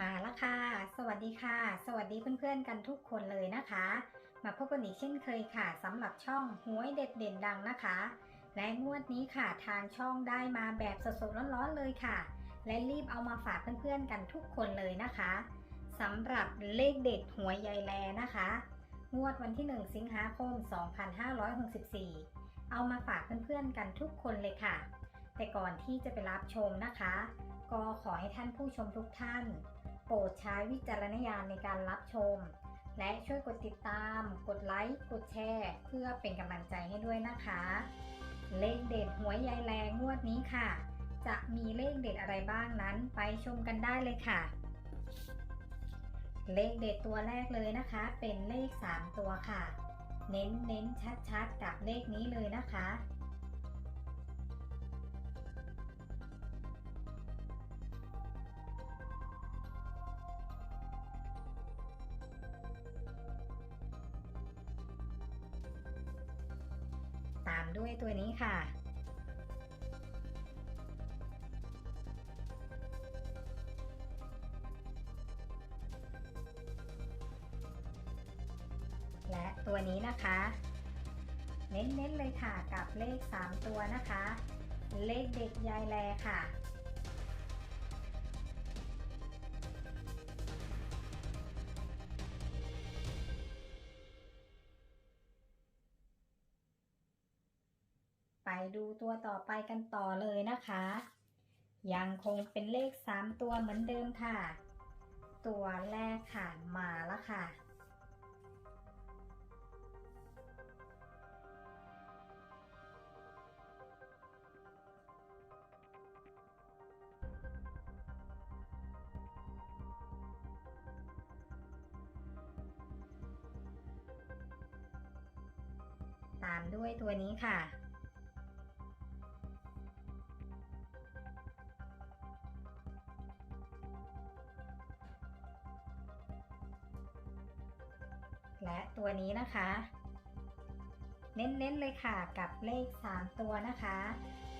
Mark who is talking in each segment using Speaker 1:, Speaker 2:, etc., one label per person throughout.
Speaker 1: มาแล้วค่ะ สวัสดีค่ะ สวัสดีเพื่อนๆกันทุกคนเลยนะคะ มาพบกันอีกเช่นเคยค่ะสำหรับช่องหวยเด็ดเด่นดังนะคะ และงวดนี้ค่ะทางช่องได้มาแบบสดๆร้อนๆเลยค่ะ และรีบเอามาฝากเพื่อนๆกันทุกคนเลยนะคะสำหรับเลขเด็ดหวยยายแลนะคะ งวดวันที่ 1 สิงหาคม 2564 เอามาฝากเพื่อนๆกันทุกคนเลยค่ะ แต่ก่อนที่จะไปรับชมนะคะก็ขอให้ท่านผู้ชมทุกท่าน ปรดใช้วิจารณญาณในการรับชม และช่วยกดติดตาม กดไลค์ กดแชร์ เพื่อเป็นกำลังใจให้ด้วยนะคะ เลขเด็ดหวยยายแรงงวดนี้ค่ะ จะมีเลขเด็ดอะไรบ้างนั้นไปชมกันได้เลยค่ะ เลขเด็ดตัวแรกเลยนะคะ เป็นเลข 3 ตัวค่ะ เน้นเน้นชัดชัดๆกับเลขนี้เลยนะคะ ด้วยตัวนี้ค่ะ และตัวนี้นะคะ เน้นๆเลยค่ะกับเลข 3 ตัวนะคะ เลขเด็กยายแลค่ะ ไปดูตัวต่อไปกันต่อเลยนะคะ ยังคงเป็นเลข 3 ตัวเหมือนเดิมค่ะ ตัวแรกค่ะมาแล้วค่ะ ตามด้วยตัวนี้ค่ะ และตัวนี้นะคะ เน้นๆเลยค่ะกับเลข 3 ตัวนะคะ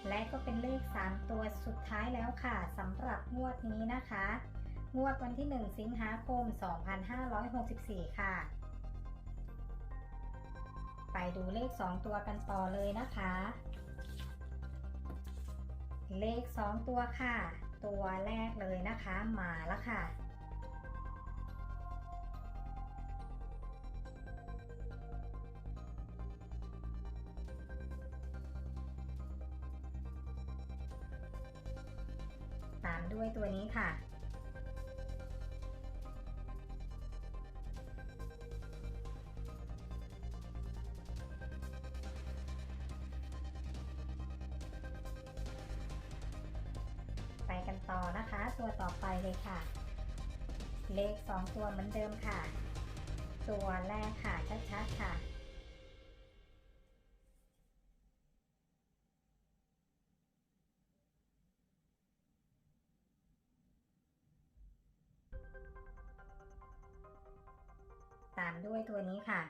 Speaker 1: และก็เป็นเลข 3 ตัวสุดท้ายแล้วค่ะสำหรับงวดนี้นะคะ งวดวันที่ 1 สิงหาคม 2564 ค่ะ ไปดูเลข 2 ตัวกันต่อเลยนะคะ เลข 2 ตัวค่ะ ตัวแรกเลยนะคะ มาแล้วค่ะ ด้วยตัวนี้ค่ะ ไปกันต่อนะคะ ตัวต่อไปเลยค่ะ เลข 2 ตัวเหมือนเดิมค่ะ ตัวแรกค่ะชัดๆค่ะ ตามด้วยตัวนี้ค่ะ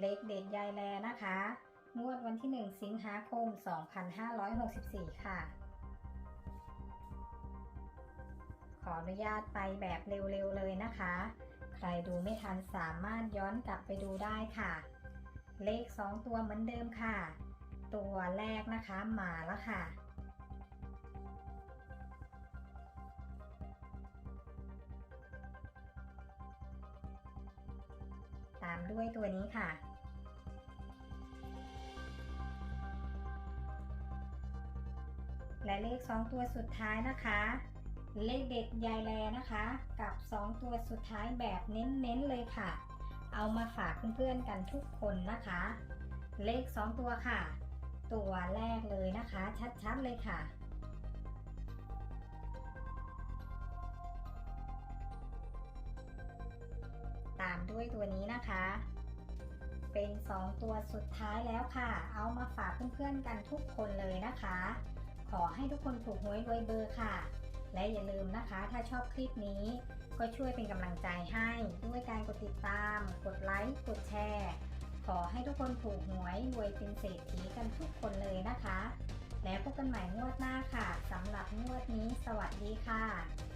Speaker 1: เลขเด็ดยายแลนะคะ งวดวันที่ 1 สิงหาคม 2564 ค่ะ ขออนุญาตไปแบบเร็วๆเลยนะคะ ใครดูไม่ทันสามารถย้อนกลับไปดูได้ค่ะ เลข 2 ตัวเหมือนเดิมค่ะ ตัวแรกนะคะ หมาล้วค่ะ ตามด้วยตัวนี้ค่ะ และเลข 2 ตัวสุดท้ายนะคะ เลขเด็ดยายแลนะคะ กับ 2 ตัวสุดท้ายแบบเน้นๆเลยค่ะ เอามาฝากเพื่อนๆกันทุกคนนะคะ เลข 2 ตัวค่ะ ตัวแรกเลยนะคะ ชัดๆเลยค่ะ ตามด้วยตัวนี้นะคะ เป็น 2 ตัวสุดท้ายแล้วค่ะ เอามาฝากเพื่อนๆกันทุกคนเลยนะคะ ขอให้ทุกคนถูกหวยรวยเบอร์ค่ะ และอย่าลืมนะคะ ถ้าชอบคลิปนี้ก็ช่วยเป็นกำลังใจให้ด้วยการกดติดตาม กดไลค์ กดแชร์ ขอให้ทุกคนถูกหวยรวยเป็นเศรษฐีกันทุกคนเลยนะคะ แล้วพบกันใหม่งวดหน้าค่ะสำหรับงวดนี้ สวัสดีค่ะ